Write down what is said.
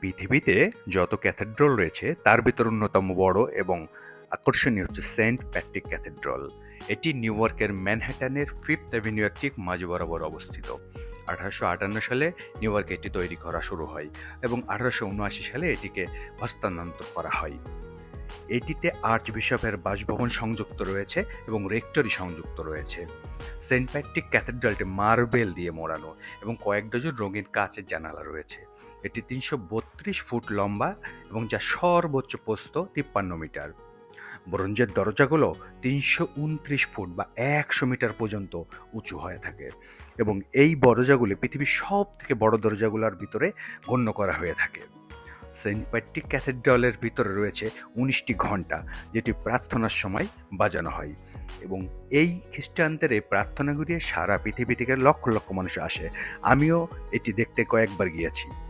পৃথিবীতে যত ক্যাথেড্রল রয়েছে, তার ভিতর অন্যতম বড় এবং আকর্ষণীয় হচ্ছে সেন্ট প্যাট্রিক ক্যাথেড্রল। এটি নিউ ইয়র্কের ম্যানহ্যাটানের ফিফথ অ্যাভিনিউয়ের ঠিক মাঝ বরাবর অবস্থিত। আঠারোশো আটান্ন সালে নিউ ইয়র্কে এটি তৈরি করা শুরু হয় এবং আঠারোশো উনআশি সালে এটিকে হস্তান্তর করা হয়। এটিতে আর্চ বিশপের বাসভবন সংযুক্ত রয়েছে এবং রেক্টরি সংযুক্ত রয়েছে। সেন্ট প্যাট্রিক ক্যাথেড্রালটি মার্বেল দিয়ে মোড়ানো এবং কয়েক ডজন রঙিন কাচের জানালা রয়েছে। এটি তিনশো বত্রিশ ফুট লম্বা এবং যা সর্বোচ্চ প্রস্থ তিপ্পান্ন মিটার। ব্রোঞ্জের দরজাগুলো তিনশো উনত্রিশ ফুট বা একশো মিটার পর্যন্ত উঁচু হয়ে থাকে এবং এই দরজাগুলি পৃথিবীর সব থেকে বড় দরজাগুলোর ভিতরে গণ্য করা হয়ে থাকে। সেন্ট প্যাট্রিক ক্যাথেড্রালের ভিতরে রয়েছে উনিশটি ঘণ্টা যেটি প্রার্থনার সময় বাজানো হয়। এবং এই খ্রিস্টানদের এই ঘুরিয়ে সারা পৃথিবী থেকে লক্ষ লক্ষ মানুষ আসে। আমিও এটি দেখতে কয়েকবার গিয়েছি।